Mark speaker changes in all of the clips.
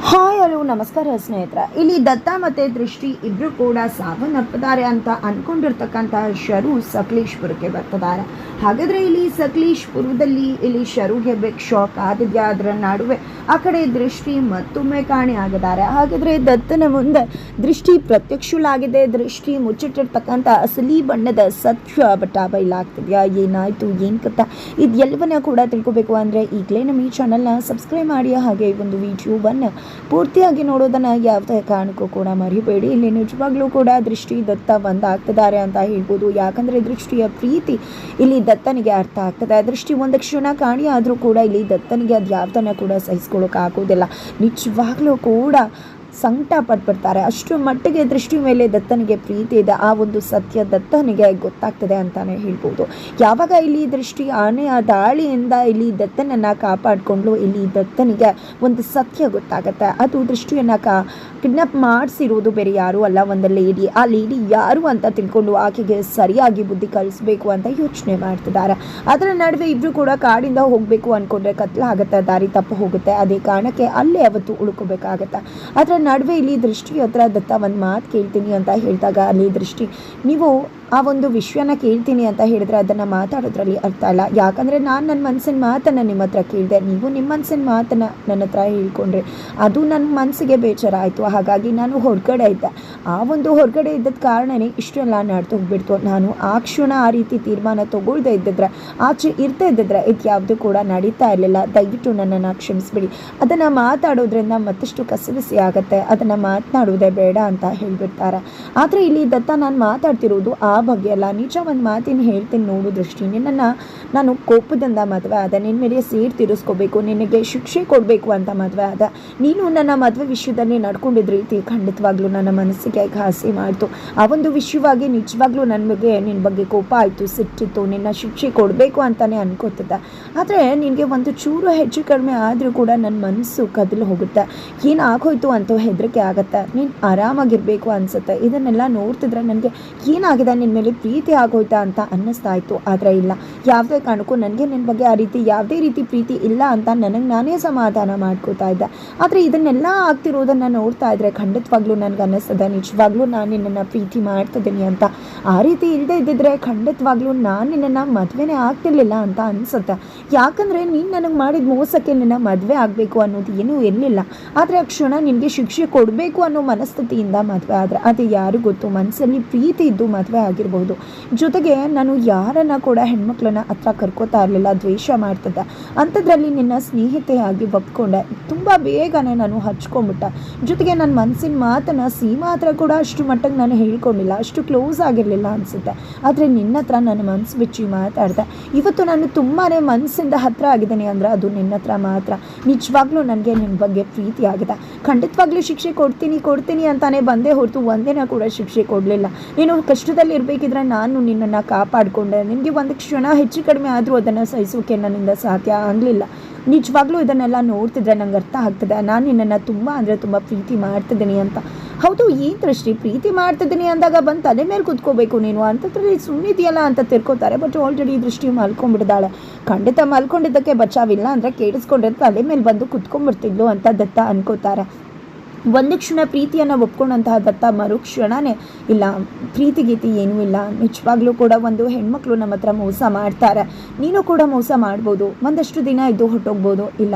Speaker 1: Hi hello ನಮಸ್ಕಾರ ಸ್ನೇಹಿತರ. ಇಲ್ಲಿ ದತ್ತ ಮತ್ತು ದೃಷ್ಟಿ ಇಬ್ಬರು ಕೂಡ ಸಾವನ್ನಪ್ಪಿದ್ದಾರೆ ಅಂತ ಅಂದ್ಕೊಂಡಿರ್ತಕ್ಕಂತಹ ಶರು ಸಕಲೇಶ್ಪುರಕ್ಕೆ ಬರ್ತಿದ್ದಾರೆ. ಹಾಗಾದರೆ ಇಲ್ಲಿ ಸಕಲೇಶ್ಪುರದಲ್ಲಿ ಇಲ್ಲಿ ಶರುಗೆ ಬೆಕ್ ಶಾಕ್ ಆದಿದ್ಯಾ? ಅದರ ನಡುವೆ ಆ ಕಡೆ ದೃಷ್ಟಿ ಮತ್ತೊಮ್ಮೆ ಕಾಣೆ ಆಗಿದ್ದಾರೆ. ಹಾಗಾದರೆ ದತ್ತನ ಮುಂದೆ ದೃಷ್ಟಿ ಪ್ರತ್ಯಕ್ಷಲಾಗಿದೆ ದೃಷ್ಟಿ ಮುಚ್ಚಿಟ್ಟಿರ್ತಕ್ಕಂಥ ಅಸಲಿ ಬಣ್ಣದ ಸತ್ಯ ಬಟ್ಟ ಬಯಲಾಗ್ತಿದ್ಯಾ ಏನಾಯಿತು? ಏನು ಕತ್ತ ಇದೆಲ್ಲವನ್ನ ಕೂಡ ತಿಳ್ಕೊಬೇಕು ಅಂದರೆ ಈಗಲೇ ನಮ್ಮ ಈ ಚಾನಲ್ನ ಸಬ್ಸ್ಕ್ರೈಬ್ ಮಾಡಿ. ಹಾಗೆ ಒಂದು ವಿಡಿಯೋವನ್ನು ಪೂರ್ತಿಯಾಗಿ ನೋಡೋದನ್ನು ಯಾವುದೇ ಕಾರಣಕ್ಕೂ ಕೂಡ ಮರಿಬೇಡಿ. ಇಲ್ಲಿ ನಿಜವಾಗ್ಲೂ ಕೂಡ ದೃಷ್ಟಿ ದತ್ತ ಒಂದಾಗ್ತಿದ್ದಾರೆ ಅಂತ ಹೇಳ್ಬೋದು. ಯಾಕಂದರೆ ದೃಷ್ಟಿಯ ಪ್ರೀತಿ ಇಲ್ಲಿ ದತ್ತನಿಗೆ ಅರ್ಥ ಆಗ್ತದೆ. ದೃಷ್ಟಿ ಒಂದು ಕ್ಷಣ ಕಾಣಿ, ಆದರೂ ಕೂಡ ಇಲ್ಲಿ ದತ್ತನಿಗೆ ಅದು ಯಾವುದನ್ನು ಕೂಡ ಸಹಿಸ್ಕೊಳ್ಳೋಕೆ ಆಗೋದಿಲ್ಲ. ನಿಜವಾಗ್ಲೂ ಕೂಡ ಸಂಕಟ ಪಟ್ಬಿಡ್ತಾರೆ ಅಷ್ಟು ಮಟ್ಟಿಗೆ ದೃಷ್ಟಿ ಮೇಲೆ ದತ್ತನಿಗೆ ಪ್ರೀತಿ ಇದೆ. ಆ ಒಂದು ಸತ್ಯ ದತ್ತನಿಗೆ ಗೊತ್ತಾಗ್ತದೆ ಅಂತಾನೆ ಹೇಳ್ಬೋದು. ಯಾವಾಗ ಇಲ್ಲಿ ದೃಷ್ಟಿ ಆನೆಯ ದಾಳಿಯಿಂದ ಇಲ್ಲಿ ದತ್ತನನ್ನು ಕಾಪಾಡಿಕೊಂಡು ಇಲ್ಲಿ ದತ್ತನಿಗೆ ಒಂದು ಸತ್ಯ ಗೊತ್ತಾಗುತ್ತೆ. ಅದು ದೃಷ್ಟಿಯನ್ನು ಕಾ, ಕಿಡ್ನಾಪ್ ಮಾಡಿಸಿರುವುದು ಬೇರೆ ಯಾರೂ ಅಲ್ಲ, ಒಂದು ಲೇಡಿ. ಆ ಲೇಡಿ ಯಾರು ಅಂತ ತಿಳ್ಕೊಂಡು ಆಕೆಗೆ ಸರಿಯಾಗಿ ಬುದ್ಧಿ ಕಲಿಸ್ಬೇಕು ಅಂತ ಯೋಚನೆ ಮಾಡ್ತಿದ್ದಾರೆ. ಅದರ ನಡುವೆ ಇಬ್ಬರು ಕೂಡ ಕಾಡಿಂದ ಹೋಗಬೇಕು ಅಂದ್ಕೊಂಡ್ರೆ ಕತ್ಲಾಗುತ್ತೆ, ದಾರಿ ತಪ್ಪು ಹೋಗುತ್ತೆ. ಅದೇ ಕಾರಣಕ್ಕೆ ಅಲ್ಲೇ ಅವತ್ತು ಉಳ್ಕೋಬೇಕಾಗತ್ತೆ. ಅದರ ನಡುವೆ ಇಲ್ಲಿ ದೃಷ್ಟಿ ಹತ್ರ ದತ್ತ ಒಂದು ಮಾತು ಕೇಳ್ತೀನಿ ಅಂತ ಹೇಳಿದಾಗ ಅಲ್ಲಿ ದೃಷ್ಟಿ ನೀವು ಆ ಒಂದು ವಿಷಯನ ಕೇಳ್ತೀನಿ ಅಂತ ಹೇಳಿದ್ರೆ ಅದನ್ನು ಮಾತಾಡೋದ್ರಲ್ಲಿ ಅರ್ಥ ಇಲ್ಲ. ಯಾಕಂದರೆ ನಾನು ನನ್ನ ಮನಸ್ಸಿನ ಮಾತನ್ನು ನಿಮ್ಮ ಹತ್ರ ಕೇಳಿದೆ, ನೀವು ನಿಮ್ಮ ಮನಸ್ಸಿನ ಮಾತನ್ನು ನನ್ನ ಹತ್ರ ಹೇಳ್ಕೊಂಡ್ರೆ. ಅದು ನನ್ನ ಮನಸ್ಸಿಗೆ ಬೇಜಾರಾಯಿತು. ಹಾಗಾಗಿ ನಾನು ಹೊರಗಡೆ ಇದ್ದೆ. ಆ ಒಂದು ಹೊರಗಡೆ ಇದ್ದದ ಕಾರಣನೇ ಇಷ್ಟೆಲ್ಲ ನಡೆದು ಹೋಗ್ಬಿಡ್ತು. ನಾನು ಆ ಕ್ಷಣ ಆ ರೀತಿ ತೀರ್ಮಾನ ತೊಗೊಳ್ದೆ ಇದ್ದಿದ್ರೆ, ಆಚೆ ಇರ್ತಾ ಇದ್ದಿದ್ರೆ ಇದು ಯಾವುದು ಕೂಡ ನಡೀತಾ ಇರಲಿಲ್ಲ. ದಯವಿಟ್ಟು ನನ್ನನ್ನು ಕ್ಷಮಿಸ್ಬಿಡಿ. ಅದನ್ನು ಮಾತಾಡೋದ್ರಿಂದ ಮತ್ತಷ್ಟು ಕಸವಿಸಿ ಆಗುತ್ತೆ. ಅದನ್ನು ಮಾತನಾಡುವುದೇ ಬೇಡ ಅಂತ ಹೇಳಿಬಿಡ್ತಾರೆ. ಆದರೆ ಇಲ್ಲಿ ದತ್ತ ನಾನು ಮಾತಾಡ್ತಿರೋದು ಆ ಬಗ್ಗೆ ಅಲ್ಲ ನಿಜ ಒಂದು ಮಾತಿನ ಹೇಳ್ತೀನಿ ನೋಡು ದೃಷ್ಟಿ. ನಿನ್ನನ್ನು ನಾನು ಕೋಪದಿಂದ ಮದುವೆ ಆದ ನಿನ್ನ ಮೇಲೆ ಸೇರ್ ತೀರಿಸ್ಕೋಬೇಕು, ನಿನಗೆ ಶಿಕ್ಷೆ ಕೊಡಬೇಕು ಅಂತ ಮದುವೆ ಆದ, ನೀನು ನನ್ನ ಮದುವೆ ವಿಷಯದಲ್ಲಿ ನಡ್ಕೊಂಡಿದ್ದ ರೀತಿ ಖಂಡಿತವಾಗ್ಲೂ ನನ್ನ ಮನಸ್ಸಿಗೆ ಘಾಸಿ ಮಾಡ್ತು. ಆ ಒಂದು ವಿಷಯವಾಗಿ ನಿಜವಾಗ್ಲೂ ನನಗೆ ನಿನ್ನ ಬಗ್ಗೆ ಕೋಪ ಆಯಿತು, ಸಿಟ್ಟಿತ್ತು, ನಿನ್ನ ಶಿಕ್ಷೆ ಕೊಡಬೇಕು ಅಂತಲೇ ಅನ್ಕೋತಿದ್ದೆ. ಆದರೆ ನಿನಗೆ ಒಂದು ಚೂರು ಹೆಚ್ಚು ಕಡಿಮೆ ಆದರೂ ಕೂಡ ನನ್ನ ಮನಸ್ಸು ಕದಲು ಹೋಗುತ್ತೆ. ಏನು ಆಗೋಯ್ತು ಅಂತ ಹೆದರಿಕೆ ಆಗುತ್ತೆ. ನೀನು ಆರಾಮಾಗಿರಬೇಕು ಅನಿಸುತ್ತೆ. ಇದನ್ನೆಲ್ಲ ನೋಡ್ತಿದ್ರೆ ನನಗೆ ಏನಾಗಿದೆ? ನಿನ್ನ ಮೇಲೆ ಪ್ರೀತಿ ಆಗೋಯ್ತಾ ಅಂತ ಅನ್ನಿಸ್ತಾ ಇತ್ತು. ಆದರೆ ಇಲ್ಲ. ಯಾವುದೇ ಕಾರಣಕ್ಕೂ ನನಗೆ ನಿನ್ನ ಬಗ್ಗೆ ಆ ರೀತಿ, ಯಾವುದೇ ರೀತಿ ಪ್ರೀತಿ ಇಲ್ಲ ಅಂತ ನನಗೆ ನಾನೇ ಸಮಾಧಾನ ಮಾಡ್ಕೋತಾ ಇದ್ದೆ. ಆದರೆ ಇದನ್ನೆಲ್ಲ ಆಗ್ತಿರೋದನ್ನು ನೋಡ್ತಾ ಇದ್ದರೆ ಖಂಡಿತವಾಗ್ಲೂ ನನಗೆ ಅನ್ನಿಸ್ತದೆ. ನಿಜವಾಗ್ಲೂ ನಾನು ನಿನ್ನನ್ನು ಪ್ರೀತಿ ಮಾಡ್ತಿದ್ದೀನಿ ಅಂತ. ಆ ರೀತಿ ಇಲ್ಲದೆ ಇದ್ದಿದ್ರೆ ಖಂಡಿತವಾಗ್ಲೂ ನಾನು ನಿನ್ನನ್ನು ಮದುವೆನೇ ಆಗ್ತಿರ್ಲಿಲ್ಲ ಅಂತ ಅನಿಸುತ್ತೆ. ಯಾಕಂದರೆ ನೀನು ನನಗೆ ಮಾಡಿದ ಮೋಸಕ್ಕೆ ನಿನ್ನ ಮದುವೆ ಆಗಬೇಕು ಅನ್ನೋದು ಏನೂ ಇರಲಿಲ್ಲ ಆದರೆ ಆ ಕ್ಷಣ ನಿನಗೆ ಶಿಕ್ಷೆ ಕೊಡಬೇಕು ಅನ್ನೋ ಮನಸ್ಥಿತಿಯಿಂದ ಮದುವೆ ಆದರೆ, ಅದು ಯಾರು ಗೊತ್ತು? ಮನಸ್ಸಲ್ಲಿ ಪ್ರೀತಿ ಇದ್ದು ಮದುವೆ ಆಗಿರ್ಬೋದು ಜೊತೆಗೆ ನಾನು ಯಾರನ್ನ ಕೂಡ ಹೆಣ್ಮಕ್ಳನ್ನ ಹತ್ರ ಕರ್ಕೋತಾ ಇರಲಿಲ್ಲ, ದ್ವೇಷ ಮಾಡ್ತಿದ್ದೆ. ಅಂಥದ್ರಲ್ಲಿ ನಿನ್ನ ಸ್ನೇಹಿತೆಯಾಗಿ ಒಪ್ಕೊಂಡೆ. ತುಂಬ ಬೇಗನೆ ನಾನು ಹಚ್ಕೊಂಡ್ಬಿಟ್ಟೆ ಜೊತೆಗೆ ನನ್ನ ಮನಸ್ಸಿನ ಮಾತನ್ನು ಸೀಮಾ ಹತ್ರ ಕೂಡ ಅಷ್ಟು ಮಟ್ಟಿಗೆ ನಾನು ಹೇಳ್ಕೊಂಡಿಲ್ಲ. ಅಷ್ಟು ಕ್ಲೋಸ್ ಆಗಿರಲಿಲ್ಲ ಅನಿಸುತ್ತೆ. ಆದರೆ ನಿನ್ನ ಹತ್ರ ನನ್ನ ಮನಸ್ಸು ಬಿಚ್ಚಿ ಮಾತಾಡಿದೆ. ಇವತ್ತು ನಾನು ತುಂಬಾ ಮನಸ್ಸಿಂದ ಹತ್ರ ಆಗಿದ್ದೀನಿ ಅಂದರೆ ಅದು ನಿನ್ನ ಹತ್ರ ಮಾತ್ರ. ನಿಜವಾಗ್ಲೂ ನನಗೆ ನಿನ್ನ ಬಗ್ಗೆ ಪ್ರೀತಿ ಆಗಿದೆ. ಖಂಡಿತವಾಗ್ಲೂ ಶಿಕ್ಷೆ ಕೊಡ್ತೀನಿ ಕೊಡ್ತೀನಿ ಅಂತಾನೆ ಬಂದೇ ಹೊರತು ಒಂದೇನ ಕೂಡ ಶಿಕ್ಷೆ ಕೊಡಲಿಲ್ಲ. ನೀನು ಕಷ್ಟದಲ್ಲಿ ಇರಬೇಕಿದ್ರೆ ನಾನು ನಿನ್ನನ್ನು ಕಾಪಾಡಿಕೊಂಡೆ. ನಿನಗೆ ಒಂದು ಕ್ಷಣ ಹೆಚ್ಚು ಕಡಿಮೆ ಆದರೂ ಅದನ್ನು ಸಹಿಸೋಕೆ ನನ್ನಿಂದ ಸಾಧ್ಯ ಆಗಲಿಲ್ಲ. ನಿಜವಾಗ್ಲೂ ಇದನ್ನೆಲ್ಲ ನೋಡ್ತಿದ್ರೆ ನಂಗೆ ಅರ್ಥ ಆಗ್ತದೆ. ನಾನು ನಿನ್ನನ್ನು ತುಂಬ ಅಂದರೆ ತುಂಬ ಪ್ರೀತಿ ಮಾಡ್ತಿದ್ದೀನಿ ಅಂತ. ಹೌದು ಈ ದೃಷ್ಟಿ ಪ್ರೀತಿ ಮಾಡ್ತಿದ್ದೀನಿ ಅಂದಾಗ ಬಂದು ತಲೆ ಮೇಲೆ ಕೂತ್ಕೋಬೇಕು ನೀನು. ಅಂತದ್ರಲ್ಲಿ ಸುಮ್ಮನಿದೆಯಲ್ಲ ಅಂತ ತಿರ್ಕೋತಾರೆ ಬಟ್ ಆಲ್ರೆಡಿ ಈ ದೃಷ್ಟಿ ಮಲ್ಕೊಂಡ್ಬಿಡ್ದಾಳೆ. ಖಂಡಿತ ಮಲ್ಕೊಂಡಿದ್ದಕ್ಕೆ ಬಚಾವಿಲ್ಲ ಅಂದರೆ ಕೇಳಿಸ್ಕೊಂಡ್ರೆ ತಲೆ ಮೇಲೆ ಬಂದು ಕುತ್ಕೊಂಡ್ಬಿಡ್ತಿದ್ಲು ಅಂತ ದತ್ತ ಅನ್ಕೋತಾರೆ. ಒಂದು ಕ್ಷಣ ಪ್ರೀತಿಯನ್ನು ಒಪ್ಕೊಂಡಂತಹ ದತ್ತ ಮರುಕ್ಷಣನೇ ಇಲ್ಲ. ಪ್ರೀತಿ, ಗೀತಿ ಏನೂ ಇಲ್ಲ. ನಿಜವಾಗ್ಲೂ ಕೂಡ ಒಂದು ಹೆಣ್ಮಕ್ಳು ನಮ್ಮ ಹತ್ರ ಮೋಸ ಮಾಡ್ತಾರೆ. ನೀನು ಕೂಡ ಮೋಸ ಮಾಡ್ಬೋದು. ಒಂದಷ್ಟು ದಿನ ಇದ್ದು ಹೊಟ್ಟೋಗ್ಬೋದು. ಇಲ್ಲ.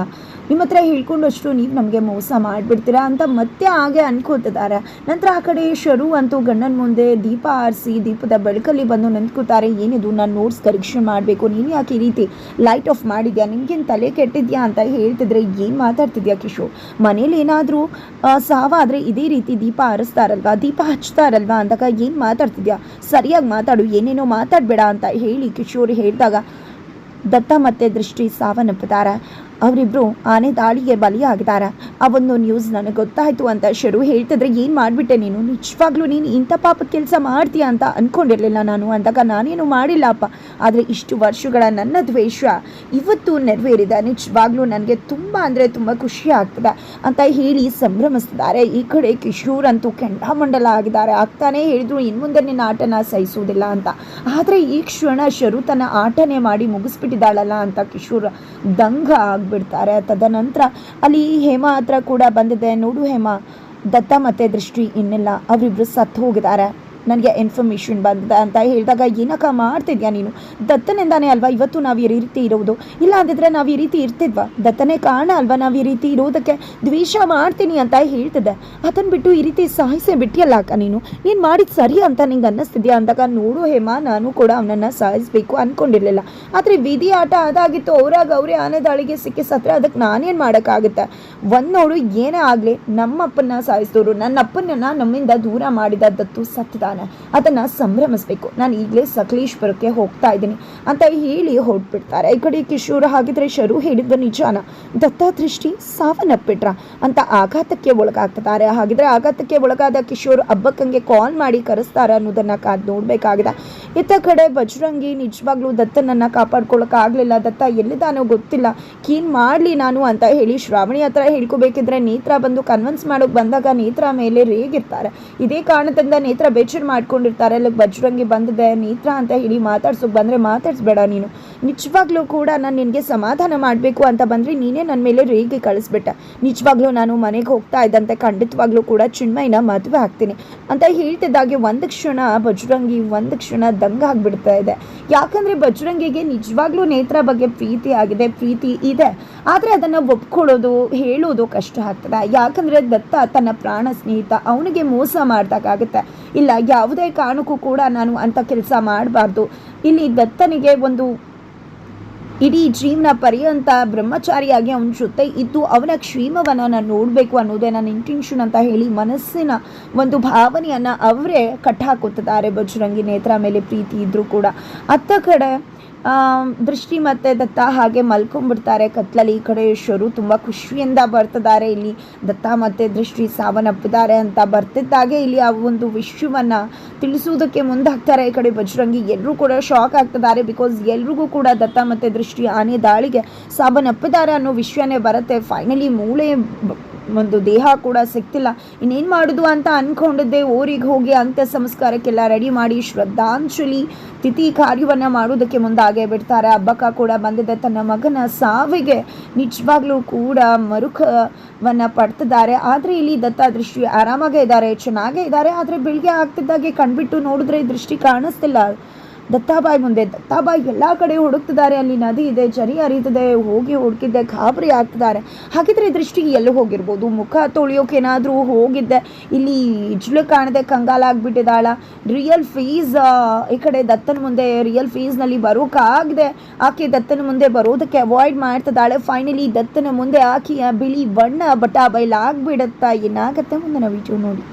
Speaker 1: ನಿಮ್ಮ ಹತ್ರ ಹೇಳ್ಕೊಂಡಷ್ಟು ನೀವು ನಮಗೆ ಮೋಸ ಮಾಡಿಬಿಡ್ತೀರಾ ಅಂತ ಮತ್ತೆ ಹಾಗೆ ಅನ್ಕೋತಿದ್ದಾರೆ. ನಂತರ ಆ ಕಡೆ ಶರು ಅಂತೂ ಗಂಡನ ಮುಂದೆ ದೀಪ ಆರಿಸಿ ದೀಪದ ಬೆಳಕಲ್ಲಿ ಬಂದು ನಿಂತ್ಕೋತಾರೆ. ಏನಿದು? ನಾನು ನೋಟ್ಸ್ ಕರೆಕ್ಷನ್ ಮಾಡಬೇಕು. ನೀನು ಯಾಕೆ ಈ ರೀತಿ ಲೈಟ್ ಆಫ್ ಮಾಡಿದ್ಯಾ? ನಿಮ್ಗೇನು ತಲೆ ಕೆಟ್ಟಿದ್ಯಾ ಅಂತ ಹೇಳ್ತಿದ್ರೆ ಏನು ಮಾತಾಡ್ತಿದ್ಯಾ ಕಿಶೋರ್ ಮನೇಲಿ ಏನಾದರೂ ಸಾವಾದರೆ ಇದೇ ರೀತಿ ದೀಪ ಆರಿಸ್ತಾರಲ್ವಾ? ದೀಪ ಹಚ್ತಾರಲ್ವಾ ಅಂದಾಗ ಏನು ಮಾತಾಡ್ತಿದ್ಯಾ? ಸರಿಯಾಗಿ ಮಾತಾಡು, ಏನೇನೋ ಮಾತಾಡಬೇಡ ಅಂತ ಹೇಳಿ ಕಿಶೋರ್ ಹೇಳಿದಾಗ ದತ್ತ ಮತ್ತೆ ದೃಷ್ಟಿ ಸಾವನ್ನಪ್ಪಿದ್ದಾರೆ. ಅವರಿಬ್ಬರು ಆನೆ ದಾಳಿಗೆ ಬಲಿಯಾಗಿದ್ದಾರೆ. ಆ ಒಂದು ನ್ಯೂಸ್ ನನಗೆ ಗೊತ್ತಾಯಿತು ಅಂತ ಶರು ಹೇಳ್ತಿದ್ರೆ ಏನು ಮಾಡಿಬಿಟ್ಟೆ ನೀನು? ನಿಜವಾಗ್ಲೂ ನೀನು ಇಂಥ ಪಾಪ ಕೆಲಸ ಮಾಡ್ತೀಯ ಅಂತ ಅಂದ್ಕೊಂಡಿರಲಿಲ್ಲ ನಾನು. ಅಂದಾಗ ನಾನೇನು ಮಾಡಿಲ್ಲಪ್ಪ ಆದರೆ ಇಷ್ಟು ವರ್ಷಗಳ ನನ್ನ ದ್ವೇಷ ಇವತ್ತು ನೆರವೇರಿದೆ. ನಿಜವಾಗ್ಲೂ ನನಗೆ ತುಂಬ ಅಂದರೆ ತುಂಬ ಖುಷಿ ಆಗ್ತದೆ ಅಂತ ಹೇಳಿ ಸಂಭ್ರಮಿಸ್ತಿದ್ದಾರೆ. ಈ ಕಡೆ ಕಿಶೋರ್ ಅಂತೂ ಕೆಂಡಾಮಂಡಲ ಆಗಿದ್ದಾರೆ. ಆಗ್ತಾನೆ ಹೇಳಿದ್ರು ಇನ್ನು ಮುಂದೆ ನಿನ್ನ ಆಟನ ಸಹಿಸುವುದಿಲ್ಲ ಅಂತ. ಆದರೆ ಈ ಕ್ಷಣ ಶರು ತನ್ನ ಆಟನೇ ಮಾಡಿ ಮುಗಿಸ್ಬಿಟ್ಟಿದ್ದಾಳಲ್ಲ ಅಂತ ಕಿಶೋರ್ ದಂಗ ಹೋಗ್ಬಿಡ್ತಾರೆ ತದನಂತರ ಅಲ್ಲಿ ಹೇಮಾ ಹತ್ರ ಕೂಡ ಬಂದಿದೆ. ನೋಡು ಹೇಮಾ, ದತ್ತ ಮತ್ತೆ ದೃಷ್ಟಿ ಇನ್ನಿಲ್ಲ. ಅವರಿಬ್ರು ಸತ್ತು ಹೋಗಿದ್ದಾರೆ. ನನಗೆ ಇನ್ಫಾರ್ಮೇಷನ್ ಬಂದಿದೆ ಅಂತ ಹೇಳಿದಾಗ ಏನಕ್ಕ ಮಾಡ್ತಿದ್ಯಾ ನೀನು? ದತ್ತನಿಂದಾನೆ ಅಲ್ವಾ? ಇವತ್ತು ನಾವು ಈ ರೀತಿ ಇರೋದು. ಇಲ್ಲ ಅಂದಿದ್ರೆ ನಾವು ಈ ರೀತಿ ಇರ್ತಿದ್ವಾ? ದತ್ತನೇ ಕಾರಣ ಅಲ್ವಾ ನಾವು ಈ ರೀತಿ ಇರೋದಕ್ಕೆ? ದ್ವೇಷ ಮಾಡ್ತೀನಿ ಅಂತ ಹೇಳ್ತಿದ್ದೆ. ಅದನ್ನು ಬಿಟ್ಟು ಈ ರೀತಿ ಸಾಯಿಸೇ ಬಿಟ್ಟಿಯಲ್ಲ ಅಕ್ಕ ನೀನು? ನೀನು ಮಾಡಿದ್ದು ಸರಿ ಅಂತ ನಿಂಗೆ ಅನ್ನಿಸ್ತಿದ್ಯಾ? ಅಂದಾಗ ನೋಡು ಹೇಮಾ, ನಾನು ಕೂಡ ಅವನನ್ನು ಸಾಯಿಸಬೇಕು ಅಂದ್ಕೊಂಡಿರಲಿಲ್ಲ ಆದರೆ ವಿಧಿ ಆಟ ಅದಾಗಿತ್ತು. ಅವರಾಗ ಅವರೇ ಆನೆ ದಾಳಿಗೆ ಸಿಕ್ಕಿ ಸತ್ರೆ ಅದಕ್ಕೆ ನಾನೇನು ಮಾಡೋಕ್ಕಾಗುತ್ತೆ? ಒಂದು ನೋಡು, ಏನೇ ಆಗಲಿ, ನಮ್ಮಪ್ಪನ್ನ ಸಾಯಿಸಿದವರು ನನ್ನ ಅಪ್ಪನನ್ನು ನಮ್ಮಿಂದ ದೂರ ಮಾಡಿದ ದತ್ತು ಸತ್ತಿದ್ದಾನೆ ಅದನ್ನು ಸಂಭ್ರಮಿಸಬೇಕು. ನಾನು ಈಗಲೇ ಸಕಲೇಶ್ವರಕ್ಕೆ ಹೋಗ್ತಾ ಇದ್ದೀನಿ ಅಂತ ಹೇಳಿ ಹೊರಟ್ಬಿಡ್ತಾರೆ. ಈ ಕಡೆ ಕಿಶೋರ್ ಹಾಗಿದ್ರೆ ಶರು ಹೇಳಿದ್ದ ನಿಜಾನ. ದತ್ತಾದೃಷ್ಟಿ, ಸಾವನ್ನಪ್ಪಿಟ್ರ ಅಂತ ಆಘಾತಕ್ಕೆ ಒಳಗಾಗ್ತಾರೆ ಹಾಗಿದ್ರೆ ಆಘಾತಕ್ಕೆ ಒಳಗಾದ ಕಿಶೋರ್ ಹಬ್ಬಕ್ಕಂಗೆ ಕಾಲ್ ಮಾಡಿ ಕರೆಸ್ತಾರ ಅನ್ನೋದನ್ನ ಕಾದ್ ನೋಡ್ಬೇಕಾಗಿದೆ. ಇತ್ತ ಕಡೆ ಬಜರಂಗಿ ನಿಜವಾಗ್ಲೂ ದತ್ತನನ್ನ ಕಾಪಾಡ್ಕೊಳಕ್ಕಾಗ್ಲಿಲ್ಲ ದತ್ತ ಎಲ್ಲಿದಾನೋ ಗೊತ್ತಿಲ್ಲ. ಕೀನ್ ಮಾಡ್ಲಿ ನಾನು ಅಂತ ಹೇಳಿ ಶ್ರಾವಣಿ ಹತ್ರ ಹೇಳ್ಕೋಬೇಕಿದ್ರೆ ನೇತ್ರ ಬಂದು ಕನ್ವಿನ್ಸ್ ಮಾಡೋಕೆ ಬಂದಾಗ ನೇತ್ರ ಮೇಲೆ ರೇಗಿರ್ತಾರೆ. ಇದೇ ಕಾರಣದಿಂದ ನೇತ್ರ ಬೇಜಾರು ಮಾಡ್ಕೊಂಡಿರ್ತಾರೆ ಅಲ್ಲಿ ಬಜರಂಗಿ ಬಂದಿದೆ, ನೇತ್ರ ಅಂತ ಹೇಳಿ ಮಾತಾಡ್ಸೋಕೆ ಬಂದರೆ ಮಾತಾಡ್ಸ್ಬೇಡ ನೀನು. ನಿಜವಾಗ್ಲೂ ಕೂಡ ನಾನು ನಿನಗೆ ಸಮಾಧಾನ ಮಾಡಬೇಕು ಅಂತ ಬಂದರೆ ನೀನೇ ನನ್ನ ಮೇಲೆ ರೇಗಿ ಕಳಿಸ್ಬಿಟ್ಟ. ನಿಜವಾಗ್ಲೂ ನಾನು ಮನೆಗೆ ಹೋಗ್ತಾ ಇದ್ದಂತೆ ಖಂಡಿತವಾಗ್ಲೂ ಕೂಡ ಚಿನ್ಮಯ್ಯನ ಮದುವೆ ಆಗ್ತೀನಿ ಅಂತ ಹೇಳ್ತಿದ್ದಾಗೆ ಒಂದು ಕ್ಷಣ ಬಜರಂಗಿ, ಒಂದು ಕ್ಷಣ ದಂಗ ಆಗಿಬಿಡ್ತಾ ಇದೆ. ಯಾಕಂದರೆ ಬಜರಂಗಿಗೆ ನಿಜವಾಗ್ಲೂ ನೇತ್ರ ಬಗ್ಗೆ ಪ್ರೀತಿ ಆಗಿದೆ, ಪ್ರೀತಿ ಇದೆ. ಆದರೆ ಅದನ್ನು ಒಪ್ಕೊಳ್ಳೋದು, ಹೇಳೋದು ಕಷ್ಟ ಆಗ್ತದೆ. ಯಾಕಂದರೆ ದತ್ತ ತನ್ನ ಪ್ರಾಣ ಸ್ನೇಹಿತ, ಅವನಿಗೆ ಮೋಸ ಮಾಡ್ದಾಗುತ್ತೆ ಇಲ್ಲ ಯಾವುದೇ ಕಾರಣಕ್ಕೂ ಕೂಡ ನಾನು ಅಂಥ ಕೆಲಸ ಮಾಡಬಾರ್ದು. ಇಲ್ಲಿ ದತ್ತನಿಗೆ ಒಂದು ಇಡೀ ಜೀವನ ಪರ್ಯಂತ ಬ್ರಹ್ಮಚಾರಿಯಾಗಿ ಅವನ ಜೊತೆ ಇದ್ದು ಅವನ ಕ್ಷೇಮವನ್ನು ನಾನು ನೋಡಬೇಕು ಅನ್ನೋದೇ ನನ್ನ ಇಂಟೆನ್ಷನ್ ಅಂತ ಹೇಳಿ ಮನಸ್ಸಿನ ಒಂದು ಭಾವನೆಯನ್ನು ಅವರೇ ಕಟ್ಟಾಕುತ್ತಿದ್ದಾರೆ ಬಜರಂಗಿ ನೇತ್ರ ಮೇಲೆ ಪ್ರೀತಿ ಇದ್ದರೂ ಕೂಡ. ಅತ್ತ ಕಡೆ ದೃಷ್ಟಿ ಮತ್ತು ದತ್ತ ಹಾಗೆ ಮಲ್ಕೊಂಡ್ಬಿಡ್ತಾರೆ. ಕತ್ಲಲ್ಲಿ ಈ ಕಡೆ ಶರು ತುಂಬ ಖುಷಿಯಿಂದ ಬರ್ತಿದ್ದಾರೆ ಇಲ್ಲಿ ದತ್ತ ಮತ್ತು ದೃಷ್ಟಿ ಸಾವನ್ನಪ್ಪಿದ್ದಾರೆ ಅಂತ ಬರ್ತಿದ್ದಾಗೆ ಇಲ್ಲಿ ಆ ಒಂದು ವಿಷಯವನ್ನು ತಿಳಿಸುವುದಕ್ಕೆ ಮುಂದಾಗ್ತಾರೆ. ಈ ಕಡೆ ಬಜರಂಗಿ ಎಲ್ಲರೂ ಕೂಡ ಶಾಕ್ ಆಗ್ತಿದ್ದಾರೆ ಬಿಕಾಸ್ ಎಲ್ರಿಗೂ ಕೂಡ ದತ್ತ ಮತ್ತು ದೃಷ್ಟಿ ಆನೆ ದಾಳಿಗೆ ಸಾವನ್ನಪ್ಪಿದ್ದಾರೆ ಅನ್ನೋ ವಿಷಯನೇ ಬರುತ್ತೆ. ಫೈನಲಿ ಮೂಳೆ ಒಂದು ದೇಹ ಕೂಡ ಸಿಗ್ತಿಲ್ಲ ಇನ್ನೇನು ಮಾಡೋದು ಅಂತ ಅಂದ್ಕೊಂಡಿದ್ದೆ ಊರಿಗೆ ಹೋಗಿ ಅಂತ್ಯ ಸಂಸ್ಕಾರಕ್ಕೆಲ್ಲ ರೆಡಿ ಮಾಡಿ ಶ್ರದ್ಧಾಂಜಲಿ ತಿಥಿ ಕಾರ್ಯವನ್ನು ಮಾಡೋದಕ್ಕೆ ಮುಂದಾಗೇ ಬಿಡ್ತಾರೆ. ಹಬ್ಬಕ್ಕ ಕೂಡ ಬಂದಿದ್ದ ತನ್ನ ಮಗನ ಸಾವಿಗೆ ನಿಜವಾಗ್ಲೂ ಕೂಡ ಮರುಖವನ್ನು ಪಡ್ತಿದ್ದಾರೆ. ಆದರೆ ಇಲ್ಲಿ ದತ್ತ ದೃಷ್ಟಿ ಆರಾಮಾಗೇ ಇದ್ದಾರೆ. ಚೆನ್ನಾಗೇ ಇದ್ದಾರೆ. ಆದರೆ ಬೆಳಿಗ್ಗೆ ಆಗ್ತಿದ್ದಾಗೆ ಕಣ್ಬಿಟ್ಟು ನೋಡಿದ್ರೆ ದೃಷ್ಟಿ ಕಾಣಿಸ್ತಿಲ್ಲ. ದತ್ತಾಬಾಯಿ ಮುಂದೆ. ದತ್ತಾಬಾಯಿ ಎಲ್ಲ ಕಡೆ ಹುಡುಕ್ತಿದ್ದಾರೆ. ಅಲ್ಲಿ ನದಿ ಇದೆ ಜರಿ ಹರಿತದೆ ಹೋಗಿ ಹುಡುಕಿದ್ದೆ, ಗಾಬರಿ ಆಗ್ತಿದ್ದಾರೆ. ಹಾಗಿದ್ರೆ ದೃಷ್ಟಿ ಎಲ್ಲಿ ಹೋಗಿರ್ಬೋದು. ಮುಖ ತೊಳಿಯೋಕೆ ಏನಾದರೂ ಹೋಗಿದ್ದೆ. ಇಲ್ಲಿ ಇಜ್ಲು ಕಾಣದೆ ಕಂಗಾಲಾಗ್ಬಿಟ್ಟಿದ್ದಾಳ ರಿಯಲ್ ಫೀಸ್ ಈ ಕಡೆ ದತ್ತನ ಮುಂದೆ ರಿಯಲ್ ಫೀಸ್ನಲ್ಲಿ ಬರೋಕ್ಕಾಗದೆ ಆಕೆ ದತ್ತನ ಮುಂದೆ ಬರೋದಕ್ಕೆ ಅವಾಯ್ಡ್ ಮಾಡ್ತಿದ್ದಾಳೆ. ಫೈನಲಿ ದತ್ತನ ಮುಂದೆ ಆಕೆಯ ಬಿಳಿ ಬಣ್ಣ ಬಟಾ ಬಯಲಾಗ್ಬಿಡತ್ತಾ ಏನಾಗತ್ತೆ ಮುಂದಿನ ವಿಡಿಯೋ ನೋಡಿ.